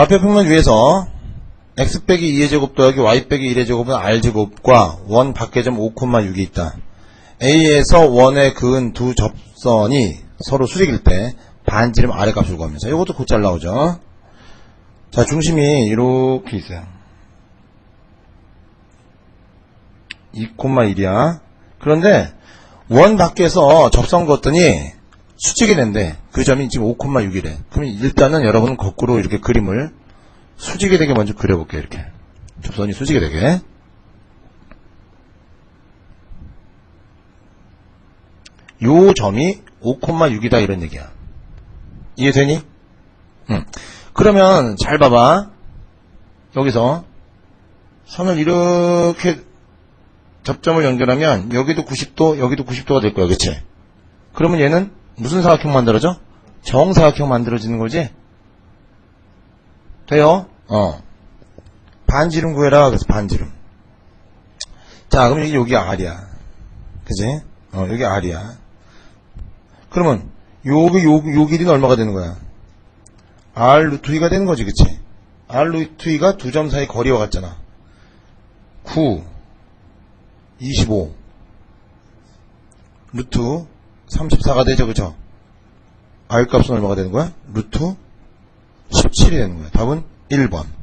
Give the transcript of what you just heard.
좌표 평면 위에서 x 빼기 2의 제곱 더하기 y 빼기 1의 제곱은 r 제곱과 원 밖의 점 5,6이 있다. A에서 원에 그은 두 접선이 서로 수직일 때 반지름 아래 값을 구하면서 이것도 곧 잘 나오죠. 자 중심이 이렇게 있어요. 2,1이야. 그런데 원 밖에서 접선 걷더니 수직이 된대. 그 점이 지금 5,6이래. 그럼 일단은 여러분은 거꾸로 이렇게 그림을 수직이 되게 먼저 그려볼게요. 이렇게. 접선이 수직이 되게. 요 점이 5,6이다 이런 얘기야. 이해되니? 응. 그러면 잘 봐봐. 여기서 선을 이렇게 접점을 연결하면 여기도 90도, 여기도 90도가 될 거야. 그치? 그러면 얘는 무슨 사각형 만들어져? 정사각형 만들어지는 거지? 돼요? 어. 반지름 구해라. 그래서 반지름. 자, 그럼 여기, 여기 R이야. 그지? 어, 여기 R이야. 그러면, 여기, 여기, 요 길이는 얼마가 되는 거야? R 루트 2가 되는 거지, 그치? R 루트 2가 두 점 사이 거리와 같잖아. 9, 25, 루트 34가 되죠, 그죠? R 값은 얼마가 되는 거야? 루트 17이 되는 거야. 답은 1번.